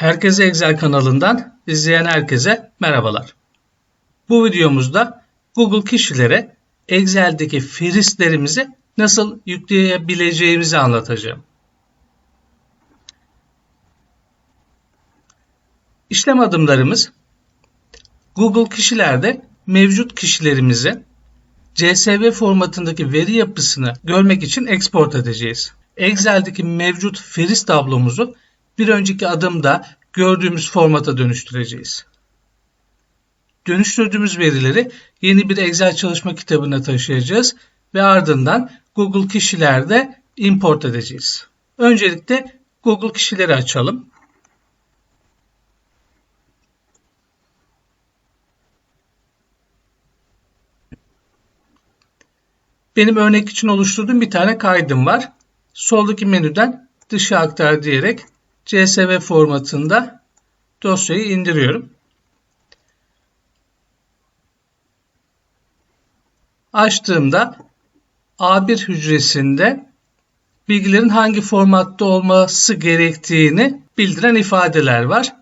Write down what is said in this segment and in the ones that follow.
Herkese Excel kanalından izleyen herkese merhabalar. Bu videomuzda Google kişilere Excel'deki firistlerimizi nasıl yükleyebileceğimizi anlatacağım. İşlem adımlarımız Google kişilerde mevcut kişilerimizi CSV formatındaki veri yapısını görmek için export edeceğiz. Excel'deki mevcut firist tablomuzu bir önceki adımda gördüğümüz formata dönüştüreceğiz. Dönüştürdüğümüz verileri yeni bir Excel çalışma kitabına taşıyacağız ve ardından Google kişilerde import edeceğiz. Öncelikle Google kişileri açalım. Benim örnek için oluşturduğum bir tane kaydım var. Soldaki menüden dışa aktar diyerek CSV formatında dosyayı indiriyorum. Açtığımda A1 hücresinde bilgilerin hangi formatta olması gerektiğini bildiren ifadeler var.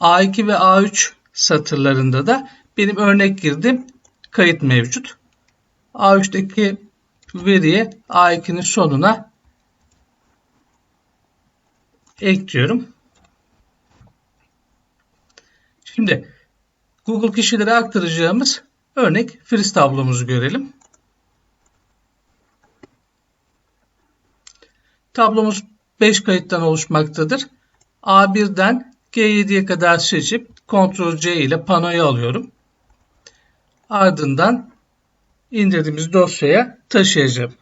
A2 ve A3 satırlarında da benim örnek girdim kayıt mevcut. A3'teki veriye A2'nin sonuna ekliyorum. Şimdi Google kişilere aktaracağımız örnek friz tablomuzu görelim. Tablomuz 5 kayıttan oluşmaktadır. A1'den G7'ye kadar seçip Ctrl C ile panoyu alıyorum. Ardından indirdiğimiz dosyaya taşıyacağım.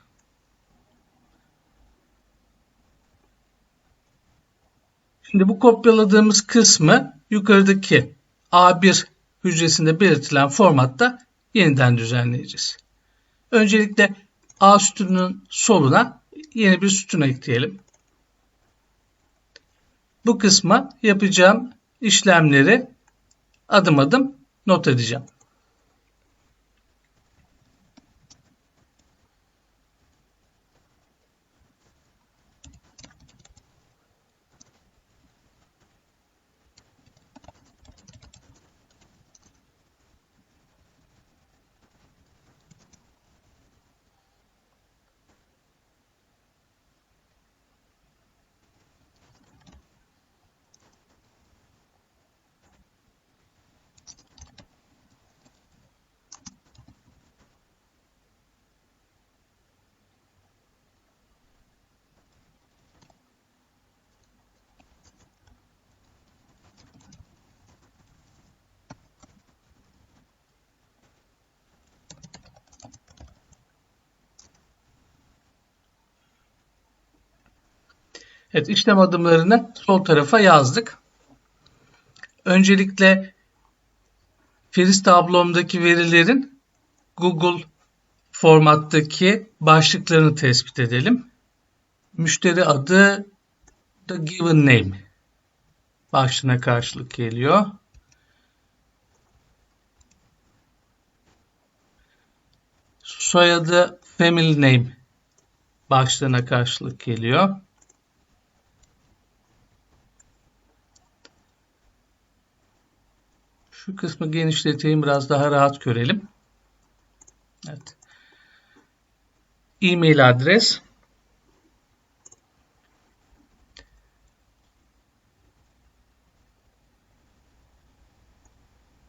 Şimdi bu kopyaladığımız kısmı yukarıdaki A1 hücresinde belirtilen formatta yeniden düzenleyeceğiz. Öncelikle A sütunun soluna yeni bir sütun ekleyelim. Bu kısma yapacağım işlemleri adım adım not edeceğim. Evet işlem adımlarını sol tarafa yazdık. Öncelikle Feriz tablomdaki verilerin Google formattaki başlıklarını tespit edelim. Müşteri adı the given name başlığına karşılık geliyor. Soyadı family name başlığına karşılık geliyor. Şu kısmı genişleteyim biraz daha rahat görelim. Evet. E-mail adres.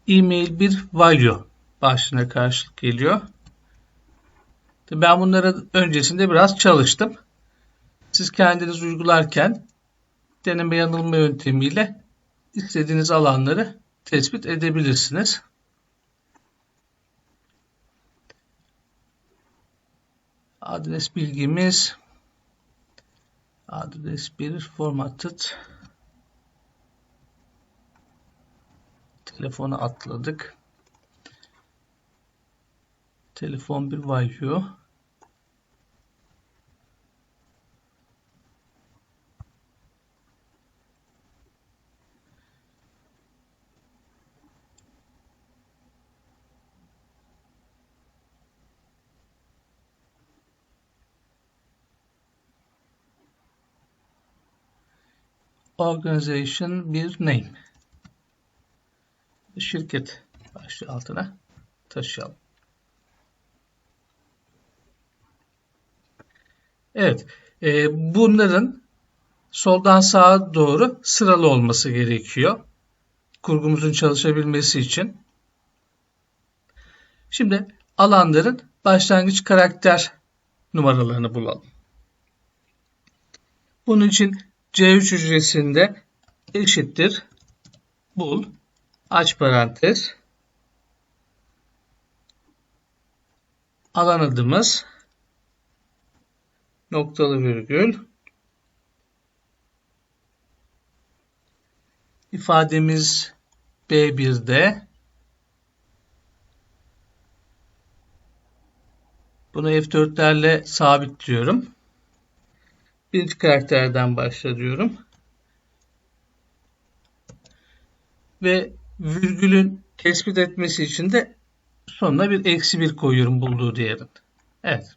E-mail bir value başlığına karşılık geliyor. Ben bunları öncesinde biraz çalıştım. Siz kendiniz uygularken deneme yanılma yöntemiyle istediğiniz alanları tespit edebilirsiniz. Adres bilgimiz adres bir formatted telefonu atladık. Telefon bir value organization bir name. Şirket başlığı altına taşıyalım. Evet. E, bunların soldan sağa doğru sıralı olması gerekiyor. Kurgumuzun çalışabilmesi için. Şimdi alanların başlangıç karakter numaralarını bulalım. Bunun için C3 hücresinde eşittir. Bul. Aç parantez. Alan adımız. Noktalı virgül. İfademiz B1'de bunu F4'lerle sabitliyorum. Birinci karakterden başla diyorum. Ve virgülün tespit etmesi için de sonuna bir eksi bir koyuyorum bulduğu değerin. Evet.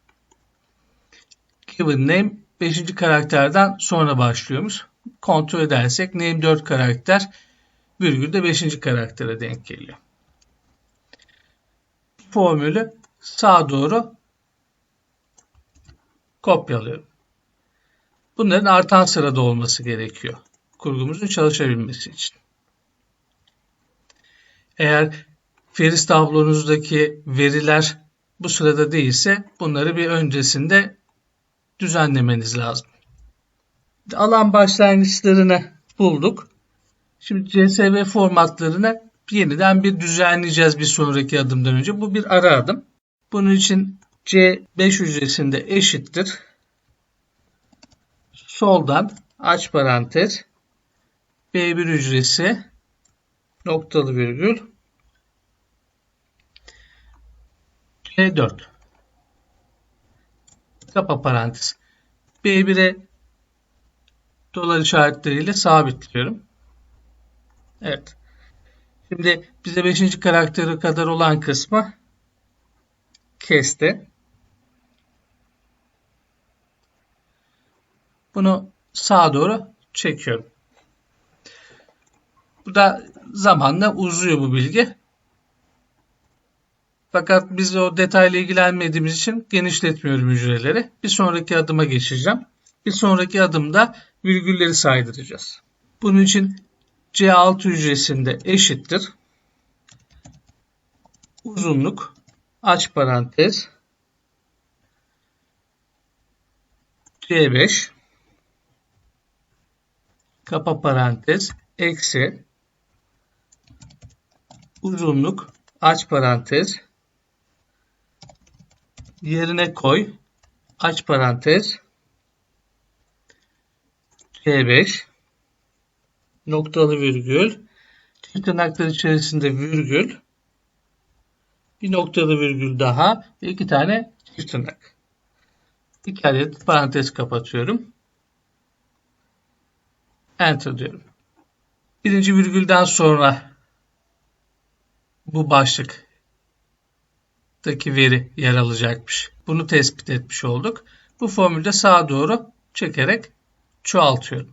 Given name 5. karakterden sonra başlıyormuş. Kontrol edersek name 4 karakter virgül de 5. karaktere denk geliyor. Formülü sağa doğru kopyalıyorum. Bunların artan sırada olması gerekiyor. Kurgumuzun çalışabilmesi için. Eğer Feris tablonuzdaki veriler bu sırada değilse bunları bir öncesinde düzenlemeniz lazım. Alan başlangıçlarını bulduk. Şimdi CSV formatlarını yeniden bir düzenleyeceğiz bir sonraki adımdan önce. Bu bir ara adım. Bunun için C5 hücresinde eşittir. Soldan aç parantez B1 hücresi noktalı virgül C4 kapa parantez B1'e dolar işaretleriyle sabitliyorum. Evet. Şimdi bize 5. karakteri kadar olan kısmı kesti. Bunu sağa doğru çekiyorum. Bu da zamanla uzuyor bu bilgi. Fakat biz o detayla ilgilenmediğimiz için genişletmiyorum hücreleri. Bir sonraki adıma geçeceğim. Bir sonraki adımda virgülleri saydıracağız. Bunun için C6 hücresinde eşittir. Uzunluk aç parantez C5 kapa parantez eksi uzunluk aç parantez yerine koy aç parantez C5 noktalı virgül çift tırnaklar içerisinde virgül bir noktalı virgül daha iki tane çift tırnak. İki adet parantez kapatıyorum. Enter diyorum. Birinci virgülden sonra bu başlıktaki veri yer alacakmış. Bunu tespit etmiş olduk. Bu formülde sağa doğru çekerek çoğaltıyorum.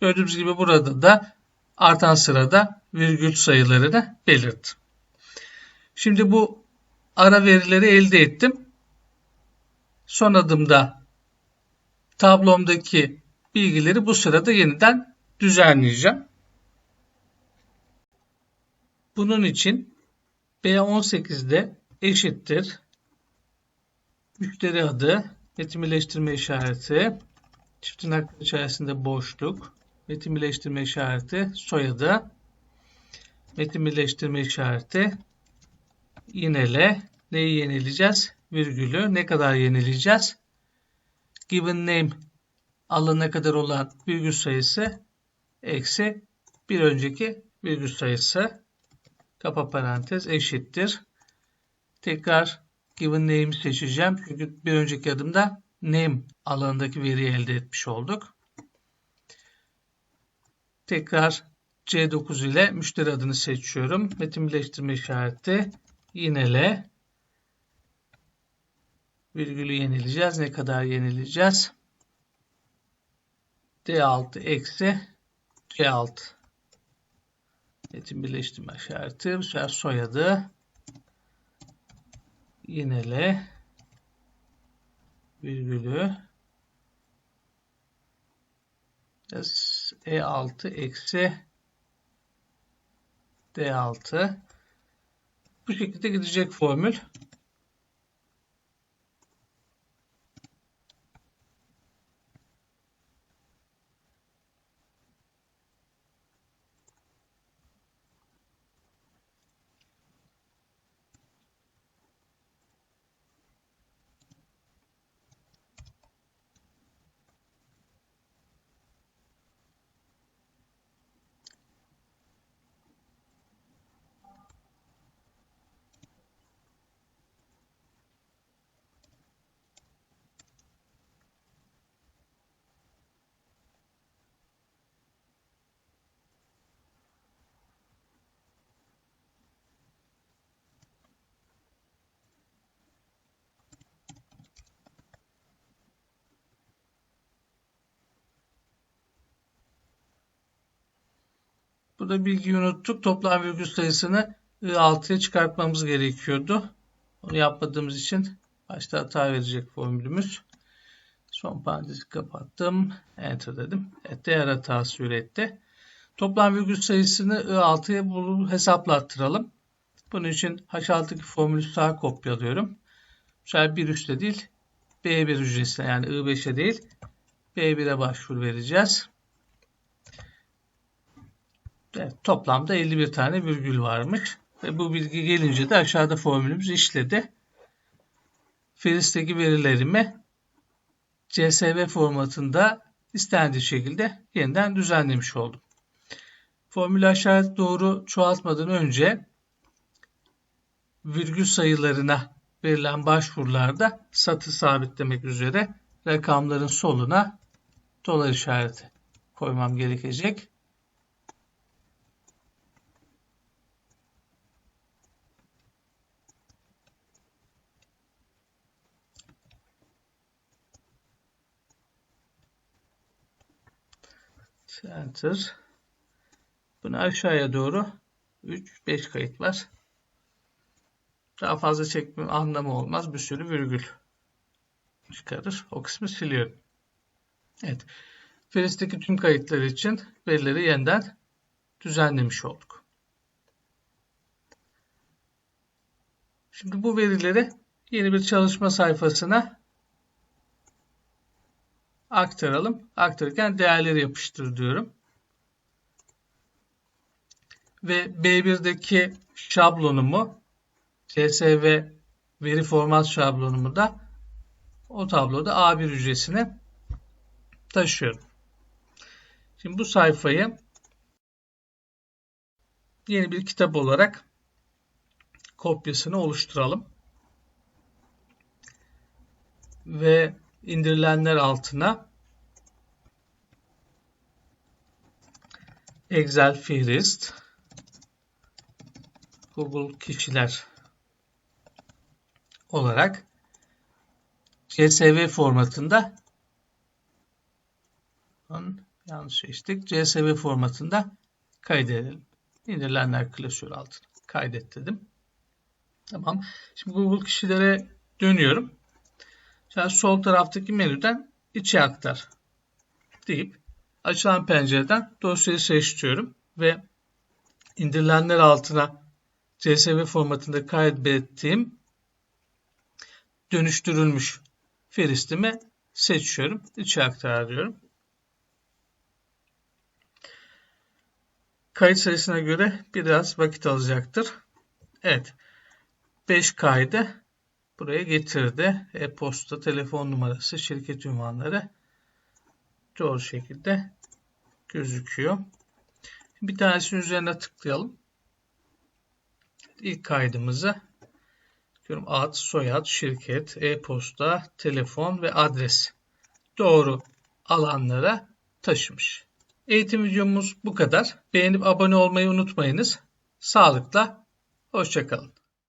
Gördüğünüz gibi burada da artan sırada virgül sayılarını belirttim. Şimdi bu ara verileri elde ettim. Son adımda tablomdaki bilgileri bu sırada yeniden düzenleyeceğim. Bunun için B18'de eşittir müşteri adı, metin birleştirme işareti, çift tırnak içerisinde boşluk, metin birleştirme işareti, soyadı, metin birleştirme işareti, yinele, neyi yenileyeceğiz? Virgülü, ne kadar yenileyeceğiz? Given name alana kadar olan virgül sayısı eksi bir önceki virgül sayısı kapa parantez eşittir. Tekrar given name'i seçeceğim. Çünkü bir önceki adımda name alanındaki veriyi elde etmiş olduk. Tekrar C9 ile müşteri adını seçiyorum. Metin birleştirme işareti yinele virgülü yenileyeceğiz. Ne kadar yenileyeceğiz? D6 eksi G6 Metin birleştirme işareti. Bu sefer soyadı yinele virgülü E6 eksi D6 bu şekilde gidecek formül. Burada bilgiyi unuttuk. Toplam virgül sayısını I6'ya çıkartmamız gerekiyordu. Onu yapmadığımız için başta hata verecek formülümüz. Son parantezi kapattım. Enter dedim. Evet, değer hatası üretti. Toplam virgül sayısını I6'ya bulup hesaplattıralım. Bunun için H6'daki formülü sağa kopyalıyorum. Bu sefer bir üstte değil B1 hücresine yani I5'e değil B1'e başvuru vereceğiz. Toplamda 51 tane virgül varmış. Ve bu bilgi gelince de aşağıda formülümüz işledi. Feris'teki verilerimi CSV formatında istendiği şekilde yeniden düzenlemiş oldum. Formülü aşağı doğru çoğaltmadan önce virgül sayılarına verilen başvurularda satı sabitlemek üzere rakamların soluna dolar işareti koymam gerekecek. Enter. Bunu aşağıya doğru 3-5 kayıt var. Daha fazla çekme anlamı olmaz. Bir sürü virgül çıkarır. O kısmı siliyorum. Evet. Feris'teki tüm kayıtlar için verileri yeniden düzenlemiş olduk. Şimdi bu verileri yeni bir çalışma sayfasına aktaralım. Aktarırken değerleri yapıştır diyorum. Ve B1'deki şablonumu CSV veri format şablonumu da o tabloda A1 hücresine taşıyorum. Şimdi bu sayfayı yeni bir kitap olarak kopyasını oluşturalım. Ve indirilenler altına Excel Firist Google kişiler olarak CSV formatında yanlış seçtik. CSV formatında kaydedelim. İndirilenler klasörü altına kaydet dedim. Tamam. Şimdi Google kişilere dönüyorum. Sen sol taraftaki menüden içe aktar deyip açılan pencereden dosyayı seçiyorum ve indirilenler altına CSV formatında kaydettiğim dönüştürülmüş feristimi seçiyorum. İçe aktar diyorum. Kayıt sayısına göre biraz vakit alacaktır. Evet. 5 kaydı buraya getirdi. E-posta, telefon numarası, şirket ünvanları doğru şekilde gözüküyor. Bir tanesinin üzerine tıklayalım. İlk kaydımızı diyorum ad, soyad, şirket, e-posta, telefon ve adres doğru alanlara taşımış. Eğitim videomuz bu kadar. Beğenip abone olmayı unutmayınız. Sağlıkla, hoşçakalın.